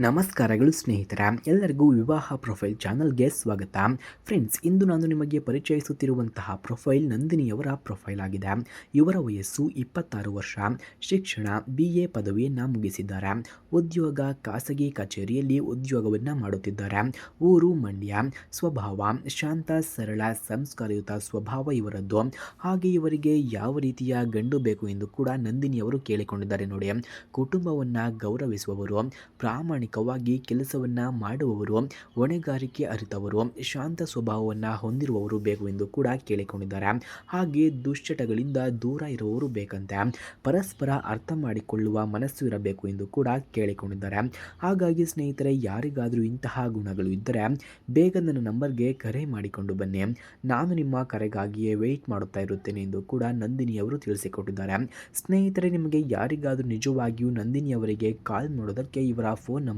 ನಮಸ್ಕಾರಗಳು ಸ್ನೇಹಿತರ, ಎಲ್ಲರಿಗೂ ವಿವಾಹ ಪ್ರೊಫೈಲ್ ಚಾನಲ್ಗೆ ಸ್ವಾಗತ. ಫ್ರೆಂಡ್ಸ್, ಇಂದು ನಾನು ನಿಮಗೆ ಪರಿಚಯಿಸುತ್ತಿರುವಂತಹ ಪ್ರೊಫೈಲ್ ನಂದಿನಿಯವರ ಪ್ರೊಫೈಲ್ ಆಗಿದೆ. ಇವರ ವಯಸ್ಸು ಇಪ್ಪತ್ತಾರು ವರ್ಷ. ಶಿಕ್ಷಣ ಬಿ ಎ ಪದವಿಯನ್ನು ಮುಗಿಸಿದ್ದಾರೆ. ಉದ್ಯೋಗ, ಖಾಸಗಿ ಕಚೇರಿಯಲ್ಲಿ ಉದ್ಯೋಗವನ್ನು ಮಾಡುತ್ತಿದ್ದಾರೆ. ಊರು, ಮಂಡ್ಯ. ಸ್ವಭಾವ, ಶಾಂತ, ಸರಳ, ಸಂಸ್ಕಾರಯುತ ಸ್ವಭಾವ ಇವರದ್ದು. ಹಾಗೆ ಇವರಿಗೆ ಯಾವ ರೀತಿಯ ಗಂಡು ಬೇಕು ಎಂದು ಕೂಡ ನಂದಿನಿಯವರು ಕೇಳಿಕೊಂಡಿದ್ದಾರೆ ನೋಡಿ. ಕುಟುಂಬವನ್ನು ಗೌರವಿಸುವವರು ಪ್ರಾಮಾಣಿಕವಾಗಿ ಕೆಲಸವನ್ನು ಮಾಡುವವರು, ಹೊಣೆಗಾರಿಕೆ ಅರಿತವರು, ಶಾಂತ ಸ್ವಭಾವವನ್ನು ಹೊಂದಿರುವವರು ಬೇಕು ಎಂದು ಕೂಡ ಕೇಳಿಕೊಂಡಿದ್ದಾರೆ. ಹಾಗೆ ದುಶ್ಚಟಗಳಿಂದ ದೂರ ಇರುವವರು ಬೇಕಂತೆ. ಪರಸ್ಪರ ಅರ್ಥ ಮಾಡಿಕೊಳ್ಳುವ ಮನಸ್ಸು ಇರಬೇಕು ಎಂದು ಕೂಡ ಕೇಳಿಕೊಂಡಿದ್ದಾರೆ. ಹಾಗಾಗಿ ಸ್ನೇಹಿತರೆ, ಯಾರಿಗಾದರೂ ಇಂತಹ ಗುಣಗಳು ಇದ್ದರೆ ಬೇಗ ನನ್ನ ನಂಬರ್ಗೆ ಕರೆ ಮಾಡಿಕೊಂಡು ಬನ್ನಿ. ನಾನು ನಿಮ್ಮ ಕರೆಗಾಗಿಯೇ ವೆಯ್ಟ್ ಮಾಡುತ್ತಾ ಇರುತ್ತೇನೆ ಎಂದು ಕೂಡ ನಂದಿನಿಯವರು ತಿಳಿಸಿಕೊಟ್ಟಿದ್ದಾರೆ. ಸ್ನೇಹಿತರೆ, ನಿಮಗೆ ಯಾರಿಗಾದರೂ ನಿಜವಾಗಿಯೂ ನಂದಿನಿಯವರಿಗೆ ಕಾಲ್ ಮಾಡೋದಕ್ಕೆ ಇವರ ಫೋನ್ ನಂಬರ್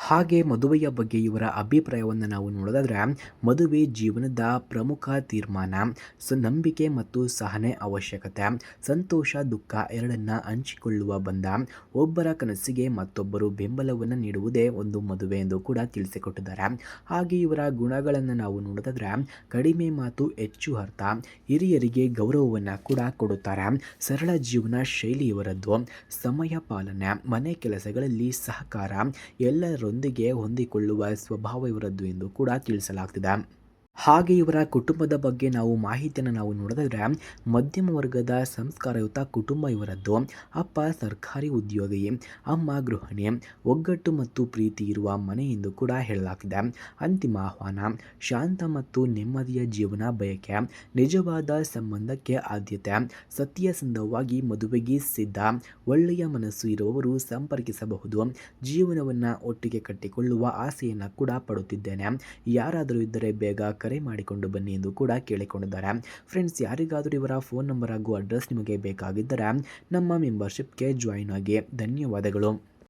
ಹಾಗೆ ಮದುವೆಯ ಬಗ್ಗೆ ಇವರ ಅಭಿಪ್ರಾಯವನ್ನು ನಾವು ನೋಡೋದಾದರೆ, ಮದುವೆ ಜೀವನದ ಪ್ರಮುಖ ತೀರ್ಮಾನ, ಸೊ ನಂಬಿಕೆ ಮತ್ತು ಸಹನೆ ಅವಶ್ಯಕತೆ, ಸಂತೋಷ, ದುಃಖ ಎರಡನ್ನ ಹಂಚಿಕೊಳ್ಳುವ ಬಂದ, ಒಬ್ಬರ ಕನಸಿಗೆ ಮತ್ತೊಬ್ಬರು ಬೆಂಬಲವನ್ನು ನೀಡುವುದೇ ಒಂದು ಮದುವೆ ಎಂದು ಕೂಡ ತಿಳಿಸಿಕೊಟ್ಟಿದ್ದಾರೆ. ಹಾಗೆ ಇವರ ಗುಣಗಳನ್ನು ನಾವು ನೋಡೋದಾದರೆ, ಕಡಿಮೆ ಮಾತು, ಹೆಚ್ಚು ಅರ್ಥ, ಹಿರಿಯರಿಗೆ ಗೌರವವನ್ನು ಕೂಡ ಕೊಡುತ್ತಾರೆ. ಸರಳ ಜೀವನ ಶೈಲಿ ಇವರದ್ದು ಸಮಯ ಪಾಲನೆ, ಮನೆ ಕೆಲಸಗಳಲ್ಲಿ ಸಹಕಾರ, ಎಲ್ಲರ ರೊಂದಿಗೆ ಹೊಂದಿಕೊಳ್ಳುವ ಸ್ವಭಾವ ಇವರದ್ದು ಎಂದು ಕೂಡ ತಿಳಿಸಲಾಗ್ತಿದೆ. ಹಾಗೆ ಇವರ ಕುಟುಂಬದ ಬಗ್ಗೆ ನಾವು ಮಾಹಿತಿಯನ್ನು ನಾವು ನೋಡಿದ್ರೆ ಮಧ್ಯಮ ವರ್ಗದ ಸಂಸ್ಕಾರಯುತ ಕುಟುಂಬ ಇವರದ್ದು. ಅಪ್ಪ ಸರ್ಕಾರಿ ಉದ್ಯೋಗಿ, ಅಮ್ಮ ಗೃಹಿಣಿ, ಒಗ್ಗಟ್ಟು ಮತ್ತು ಪ್ರೀತಿ ಇರುವ ಮನೆ ಎಂದು ಕೂಡ ಹೇಳಲಾಗ್ತಿದೆ. ಅಂತಿಮ ಆಹ್ವಾನ, ಶಾಂತ ಮತ್ತು ನೆಮ್ಮದಿಯ ಜೀವನ ಬಯಕೆ, ನಿಜವಾದ ಸಂಬಂಧಕ್ಕೆ ಆದ್ಯತೆ ಸತ್ಯಸಂಧವಾಗಿ ಮದುವೆಗೆ ಸಿದ್ಧ, ಒಳ್ಳೆಯ ಮನಸ್ಸು ಇರುವವರು ಸಂಪರ್ಕಿಸಬಹುದು, ಜೀವನವನ್ನು ಒಟ್ಟಿಗೆ ಕಟ್ಟಿಕೊಳ್ಳುವ ಆಸೆಯನ್ನು ಕೂಡ ಪಡುತ್ತಿದ್ದೇನೆ. ಯಾರಾದರೂ ಇದ್ದರೆ ಬೇಗ ಕರೆ ಮಾಡಿಕೊಂಡು ಬನ್ನಿ ಎಂದು ಕೂಡ ಕೇಳಿಕೊಂಡಿದ್ದಾರೆ. ಫ್ರೆಂಡ್ಸ್ ಯಾರಿಗಾದರೂ ಇವರ ಫೋನ್ ನಂಬರ್ ಹಾಗೂ ಅಡ್ರೆಸ್ ನಿಮಗೆ ಬೇಕಾಗಿದ್ದರೆ ನಮ್ಮ ಮೆಂಬರ್ಶಿಪ್ಗೆ ಜಾಯಿನ್ ಆಗಿ. ಧನ್ಯವಾದಗಳು.